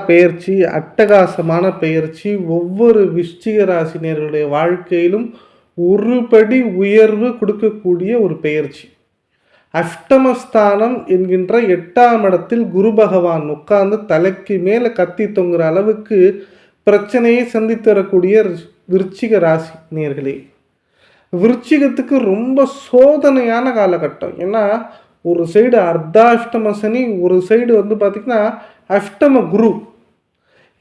பெயர்ச்சி அட்டகாசமான பெயர்ச்சி ஒவ்வொரு விருச்சிக ராசினியர்களுடைய வாழ்க்கையிலும் ஒருபடி உயர்வு கொடுக்கக்கூடிய ஒரு பெயர்ச்சி. அஷ்டமஸ்தானம் என்கின்ற எட்டாம் இடத்தில் குரு பகவான் உட்கார்ந்து தலைக்கு மேலே கத்தி தொங்குற அளவுக்கு பிரச்சனையை சந்தித்து வரக்கூடிய விருச்சிக ராசி நேர்களே விருச்சிகத்துக்கு ரொம்ப சோதனையான காலகட்டம். ஏன்னா ஒரு சைடு அர்த்தாஷ்டம சனி ஒரு சைடு வந்து பார்த்திங்கன்னா அஷ்டம குரு.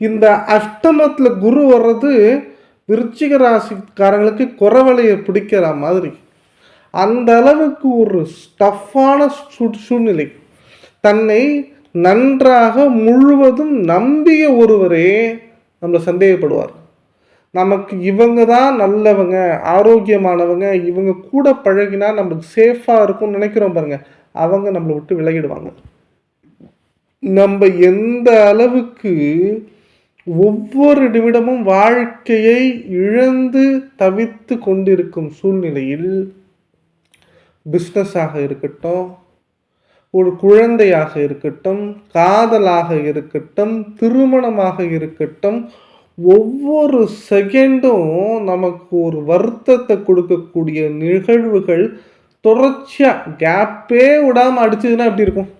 இந்த அஷ்டமத்தில் குரு வர்றது விருச்சிக ராசிக்காரங்களுக்கு குறவலையை பிடிக்கிற மாதிரி. அந்த அளவுக்கு ஒரு ஸ்டஃப்பான சூழ்நிலை. தன்னை நன்றாக முழுவதும் நம்பிய ஒருவரே நம்மளை சந்தேகப்படுவார். நமக்கு இவங்க தான் நல்லவங்க ஆரோக்கியமானவங்க இவங்க கூட பழகினா நமக்கு சேஃபாக இருக்கும்னு நினைக்கிறோம் பாருங்கள் அவங்க நம்மளை விட்டு விலகிடுவாங்க. நம்ம எந்த அளவுக்கு ஒவ்வொரு நிமிடமும் வாழ்க்கையை இழந்து தவித்து கொண்டிருக்கும் சூழ்நிலையில் பிஸ்னஸாக இருக்கட்டும் ஒரு குழந்தையாக இருக்கட்டும் காதலாக இருக்கட்டும் திருமணமாக இருக்கட்டும் ஒவ்வொரு செகண்டும் நமக்கு ஒரு வருத்தத்தை கொடுக்கக்கூடிய நிகழ்வுகள் தொடர்ச்சியாக கேப்பே விடாமல் அடிச்சதுன்னா எப்படி இருக்கும்?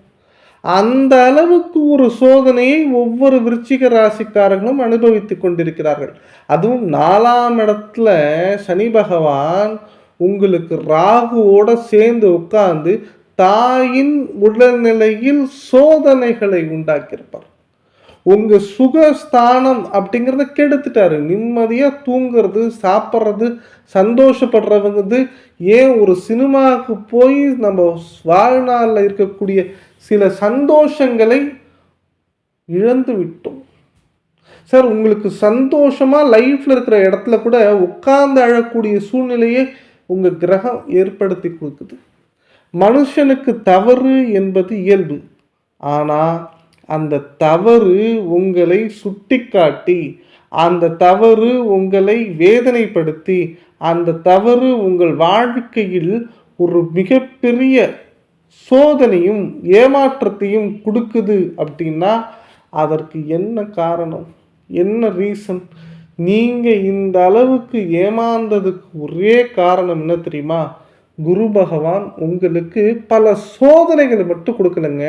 அந்த அளவுக்கு ஒரு சோதனையை ஒவ்வொரு விருச்சிக ராசிக்காரர்களும் அனுபவித்து கொண்டிருக்கிறார்கள். அதுவும் நாலாம் இடத்துல சனி பகவான் உங்களுக்கு ராகுவோட சேர்ந்து உட்கார்ந்து தாயின் உடல்நிலையில் சோதனைகளை உண்டாக்கியிருப்பார். உங்க சுகஸ்தானம் அப்படிங்கிறத கெடுத்துட்டாரு. நிம்மதியா தூங்குறது சாப்பிட்றது சந்தோஷப்படுறவங்க ஏன் ஒரு சினிமாவுக்கு போய் நம்ம வாழ்நாளில் இருக்கக்கூடிய சில சந்தோஷங்களை இழந்து விட்டோம். சார் உங்களுக்கு சந்தோஷமாக லைஃப்பில் இருக்கிற இடத்துல கூட உட்கார்ந்து அழக்கூடிய சூழ்நிலையை உங்கள் கிரகம் ஏற்படுத்தி கொடுக்குது. மனுஷனுக்கு தவறு என்பது இயல்பு. ஆனால் அந்த தவறு உங்களை சுட்டிக்காட்டி அந்த தவறு உங்களை வேதனைப்படுத்தி அந்த தவறு உங்கள் வாழ்க்கையில் ஒரு மிகப்பெரிய சோதனையும் ஏமாற்றத்தையும் கொடுக்குது அப்படின்னா அதற்கு என்ன காரணம்? என்ன ரீசன் நீங்கள் இந்த அளவுக்கு ஏமாந்ததுக்கு ஒரே காரணம் என்ன தெரியுமா? குரு பகவான் உங்களுக்கு பல சோதனைகளை மட்டும் கொடுக்கலங்க.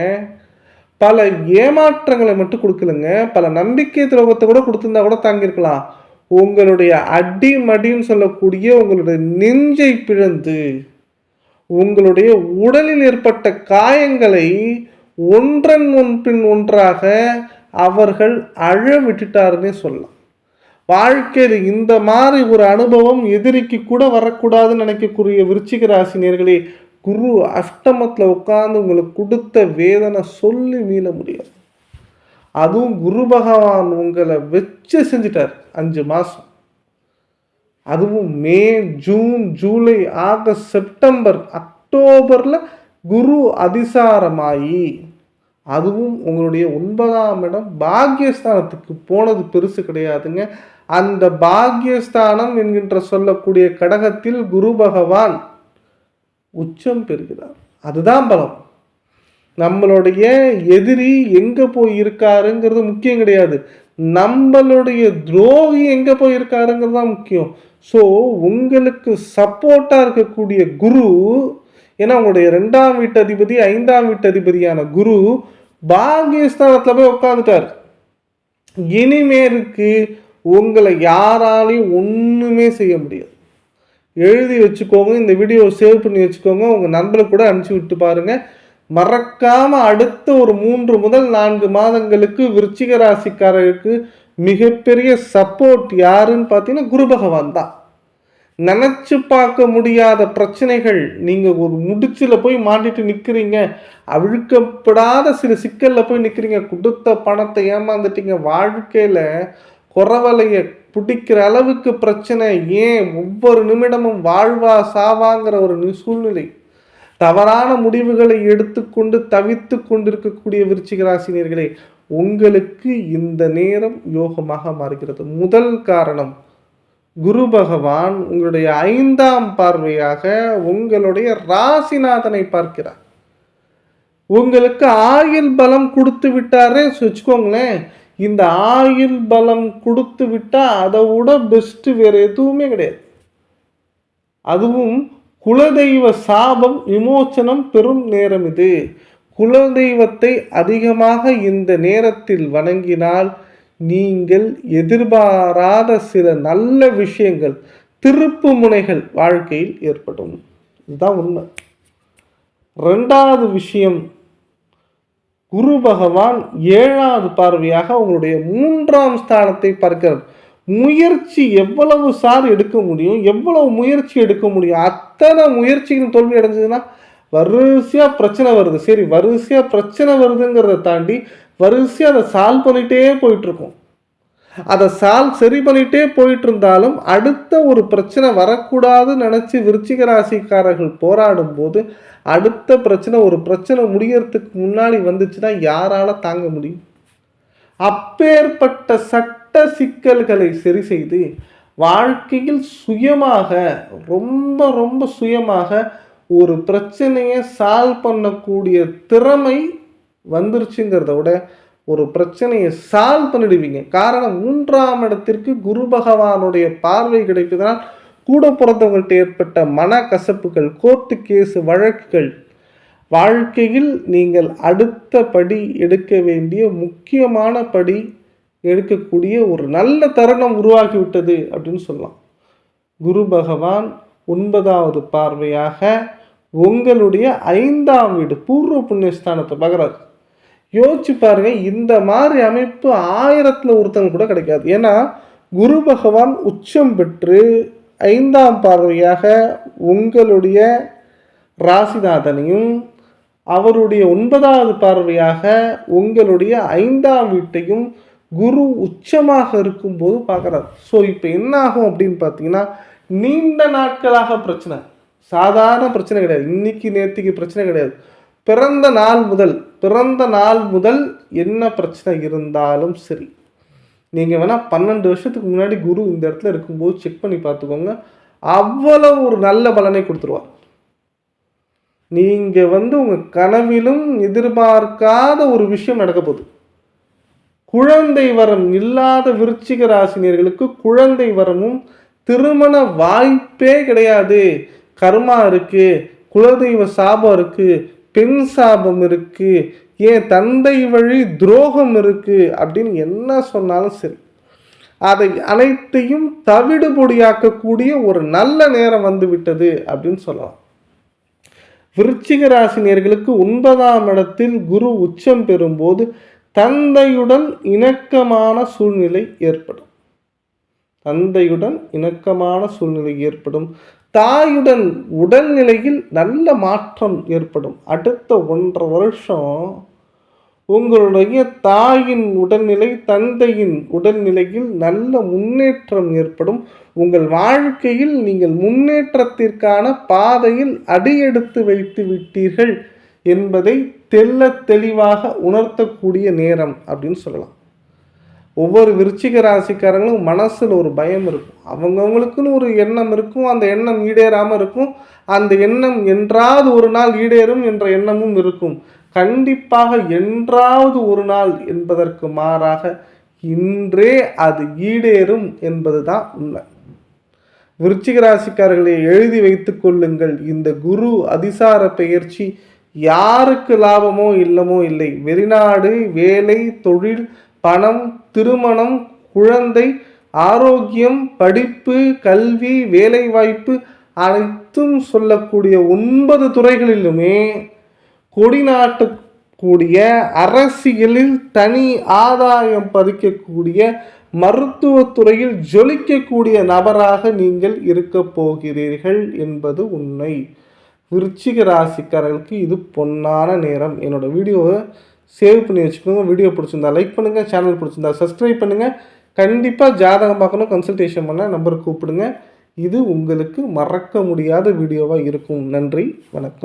பல ஏமாற்றங்களை மட்டும் கொடுக்கலங்க. பல நம்பிக்கை துரோகத்தை கூட கொடுத்துருந்தா கூட தாங்கியிருக்கலாம். உங்களுடைய அடி மடின்னு சொல்லக்கூடிய உங்களுடைய நெஞ்சை பிழந்து உங்களுடைய உடலில் ஏற்பட்ட காயங்களை ஒன்றன் ஒன்றின் ஒன்றாக அவர்கள் அழ விட்டுட்டாருன்னே சொல்லலாம். வாழ்க்கையில் இந்த மாதிரி ஒரு அனுபவம் எதிரிக்கு கூட வரக்கூடாதுன்னு நினைக்கக்கூடிய விருச்சிக ராசினியர்களே குரு அஷ்டமத்தில் உட்காந்து உங்களுக்கு கொடுத்த வேதனை சொல்லி மீள முடியாது. அதுவும் குரு பகவான் உங்களை வச்சு செஞ்சிட்டார் அஞ்சு மாதம் அதுவும் May June July August September அக்டோபரில் குரு அதிசாரமாயி. அதுவும் உங்களுடைய ஒன்பதாம் இடம் பாக்யஸ்தானத்துக்கு போனது பெருசு கிடையாதுங்க. அந்த பாக்யஸ்தானம் என்கின்ற சொல்லக்கூடிய கடகத்தில் குரு பகவான் உச்சம் பெறுகிறார். அதுதான் பலம். நம்மளுடைய எதிரி எங்கே போய் இருக்காருங்கிறது முக்கியம் கிடையாது. நம்மளுடைய துரோகி எங்கே போய் இருக்காருங்கிறது தான் முக்கியம். ஸோ உங்களுக்கு சப்போர்ட்டாக இருக்கக்கூடிய குரு ஏன்னா உங்களுடைய ரெண்டாம் வீட்டு அதிபதி ஐந்தாம் வீட்டு அதிபதியான குரு பாகியஸ்தானத்தில் போய் உட்காந்துட்டார் இனிமேலுக்கு உங்களை யாராலையும் ஒன்றுமே செய்ய முடியாது. எழுதி வச்சுக்கோங்க இந்த வீடியோ சேவ் பண்ணி வச்சுக்கோங்க உங்கள் நண்பர்களுக்கு கூட அனுப்பிச்சி விட்டு பாருங்கள் மறக்காமல் அடுத்த ஒரு மூன்று முதல் நான்கு மாதங்களுக்கு விருச்சிக ராசிக்காரருக்கு மிகப்பெரிய சப்போர்ட் யாருன்னு பார்த்தீங்கன்னா குரு பகவான் தான். நினச்சி பார்க்க முடியாத பிரச்சனைகள் நீங்கள் ஒரு முடிச்சில் போய் மாட்டிட்டு நிற்கிறீங்க அழுக்கப்படாத சில சிக்கலில் போய் நிற்கிறீங்க கொடுத்த பணத்தை ஏமாந்துட்டீங்க வாழ்க்கையில் குறவலையை பிடிக்கிற அளவுக்கு பிரச்சனை ஏன் ஒவ்வொரு நிமிடமும் வாழ்வா சாவாங்கிற ஒரு சூழ்நிலை. தவறான முடிவுகளை எடுத்துக்கொண்டு தவித்து கொண்டிருக்கக்கூடிய விருச்சிக ராசினியர்களே உங்களுக்கு இந்த நேரம் யோகமாக மாறுகிறது. முதல் காரணம் குரு பகவான் உங்களுடைய ஐந்தாம் பார்வையாக உங்களுடைய ராசிநாதனை பார்க்கிறார். உங்களுக்கு ஆயுள் பலம் கொடுத்து விட்டாரே வச்சுக்கோங்களேன். இந்த ஆயுள் பலம் கொடுத்து விட்டால் அதை விட பெஸ்ட்டு வேறு எதுவுமே கிடையாது. அதுவும் குலதெய்வ சாபம் விமோச்சனம் பெறும் நேரம் இது. குலதெய்வத்தை அதிகமாக இந்த நேரத்தில் வணங்கினால் நீங்கள் எதிர்பாராத சில நல்ல விஷயங்கள் திருப்பு முனைகள் வாழ்க்கையில் ஏற்படும். இதுதான் உண்மை. ரெண்டாவது விஷயம் குரு பகவான் ஏழாவது பார்வையாக உங்களுடைய மூன்றாம் ஸ்தானத்தை பார்க்கிறார். முயற்சி எவ்வளவு சார் எடுக்க முடியும் எவ்வளவு முயற்சி எடுக்க முடியும் அத்தனை முயற்சிகள் தோல்வி அடைஞ்சதுன்னா வரிசையாக பிரச்சனை வருது. சரி வரிசையாக பிரச்சனை வருதுங்கிறத தாண்டி வரிசையாக அதை சால்வ் பண்ணிகிட்டே போயிட்டுருக்கும். அதை சால் சரி பண்ணிகிட்டே போயிட்டு இருந்தாலும் அடுத்த ஒரு பிரச்சனை வரக்கூடாதுன்னு நினச்சி விருச்சிக ராசிக்காரர்கள் போராடும் போது அடுத்த பிரச்சனை ஒரு பிரச்சனை முடியறதுக்கு முன்னாடி வந்துச்சுன்னா யாரால் தாங்க முடியும்? அப்பேற்பட்ட சட்ட சிக்கல்களை சரி செய்து வாழ்க்கையில் சுயமாக ரொம்ப ரொம்ப சுயமாக ஒரு பிரச்சனையை சால்வ் பண்ணக்கூடிய திறமை வந்துருச்சுங்கிறத விட ஒரு பிரச்சனையை சால்வ் பண்ணிடுவீங்க. காரணம் மூன்றாம் இடத்திற்கு குரு பகவானுடைய பார்வை கிடைப்பதனால் கூட பிறந்தவங்கள்ட்ட ஏற்பட்ட மன கசப்புகள் கோர்ட்டு கேஸு வழக்குகள் வாழ்க்கையில் நீங்கள் அடுத்த படி எடுக்க வேண்டிய முக்கியமான படி எடுக்கக்கூடிய ஒரு நல்ல தருணம் உருவாகிவிட்டது அப்படின்னு சொல்லலாம். குரு பகவான் ஒன்பதாவது பார்வையாக உங்களுடைய ஐந்தாம் வீடு பூர்வ புண்ணியஸ்தானத்தை பார்க்குறாரு யோசிச்சு பாருங்க இந்த மாதிரி அமைப்பு ஆயிரத்தில் ஒருத்தங்க கூட கிடைக்காது. ஏன்னா குரு பகவான் உச்சம் பெற்று ஐந்தாம் பார்வையாக உங்களுடைய ராசிநாதனையும் அவருடைய ஒன்பதாவது பார்வையாக உங்களுடைய ஐந்தாம் வீட்டையும் குரு உச்சமாக இருக்கும்போது பார்க்குறாரு. ஸோ இப்போ என்ன ஆகும் அப்படின்னு பார்த்தீங்கன்னா நீண்ட நாட்களாக பிரச்சனை. சாதாரண பிரச்சனை கிடையாது. இன்னைக்கு நேற்றுக்கு பிரச்சனை கிடையாது. பிறந்த நாள் முதல் பிறந்த நாள் முதல் என்ன பிரச்சனை இருந்தாலும் சரி. நீங்கள் வேணால் பன்னெண்டு வருஷத்துக்கு முன்னாடி குரு இந்த இடத்துல இருக்கும்போது செக் பண்ணி பார்த்துக்கோங்க. அவ்வளவு ஒரு நல்ல பலனை கொடுத்துருவார். நீங்கள் வந்து உங்கள் கனவிலும் எதிர்பார்க்காத ஒரு விஷயம் நடக்க போகுது. குழந்தை வரம் இல்லாத விருச்சிக ராசினியர்களுக்கு குழந்தை வரமும் திருமண வாய்ப்பே கிடையாது. கர்மா இருக்கு குலதெய்வ சாபம் இருக்கு பெண் சாபம் இருக்கு ஏன் தந்தை வழி துரோகம் இருக்கு அப்படின்னு என்ன சொன்னாலும் சரி. அதை அனைத்தையும் தவிடுபொடியாக்கக்கூடிய ஒரு நல்ல நேரம் வந்து விட்டது அப்படின்னு சொல்லலாம். விருச்சிக ராசினியர்களுக்கு ஒன்பதாம் இடத்தில் குரு உச்சம் பெறும்போது தந்தையுடன் இணக்கமான சூழ்நிலை ஏற்படும். தந்தையுடன் இணக்கமான சூழ்நிலை ஏற்படும். தாயுடன் உடல்நிலையில் நல்ல மாற்றம் ஏற்படும். அடுத்த ஒன்றரை வருஷம் உங்களுடைய தாயின் உடல்நிலை தந்தையின் உடல்நிலையில் நல்ல முன்னேற்றம் ஏற்படும். உங்கள் வாழ்க்கையில் நீங்கள் முன்னேற்றத்திற்கான பாதையில் அடியெடுத்து வைத்து விட்டீர்கள் என்பதை தெல்ல தெளிவாக உணர்த்தக்கூடிய நேரம் அப்படின்னு சொல்லலாம். ஒவ்வொரு விருச்சிக ராசிக்காரங்களும் மனசில் ஒரு பயம் இருக்கும். அவங்கவுங்களுக்குன்னு ஒரு எண்ணம் இருக்கும் அந்த எண்ணம் ஈடேறாமல் இருக்கும். அந்த எண்ணம் என்றாவது ஒரு நாள் ஈடேறும் என்ற எண்ணமும் இருக்கும். கண்டிப்பாக என்றாவது ஒரு நாள் என்பதற்கு மாறாக இன்றே அது ஈடேறும் என்பது தான் உண்மை. விருச்சிக ராசிக்காரர்களை எழுதி வைத்துக் கொள்ளுங்கள். இந்த குரு அதிசார பெயர்ச்சி யாருக்கு லாபமோ இல்லமோ இல்லை. வெளிநாடு வேலை தொழில் பணம் திருமணம் குழந்தை ஆரோக்கியம் படிப்பு கல்வி வேலைவாய்ப்பு அனைத்தும் சொல்லக்கூடிய ஒன்பது துறைகளிலுமே கொடிநாட்டக்கூடிய அரசியலில் தனி ஆதாயம் பதிக்கக்கூடிய மருத்துவத்துறையில் ஜொலிக்கக்கூடிய நபராக நீங்கள் இருக்க போகிறீர்கள் என்பது உண்மை. விருச்சிக ராசிக்காரர்களுக்கு இது பொன்னான நேரம். என்னோட வீடியோவை சேவ் பண்ணி வச்சுக்கோங்க. வீடியோ பிடிச்சிருந்தா லைக் பண்ணுங்கள் சேனல் பிடிச்சிருந்தா சப்ஸ்கிரைப் பண்ணுங்கள் கண்டிப்பாக ஜாதகம் பார்க்கணும் கன்சல்டேஷன் பண்ண நம்பர் கூப்பிடுங்க. இது உங்களுக்கு மறக்க முடியாத வீடியோவாக இருக்கும். நன்றி வணக்கம்.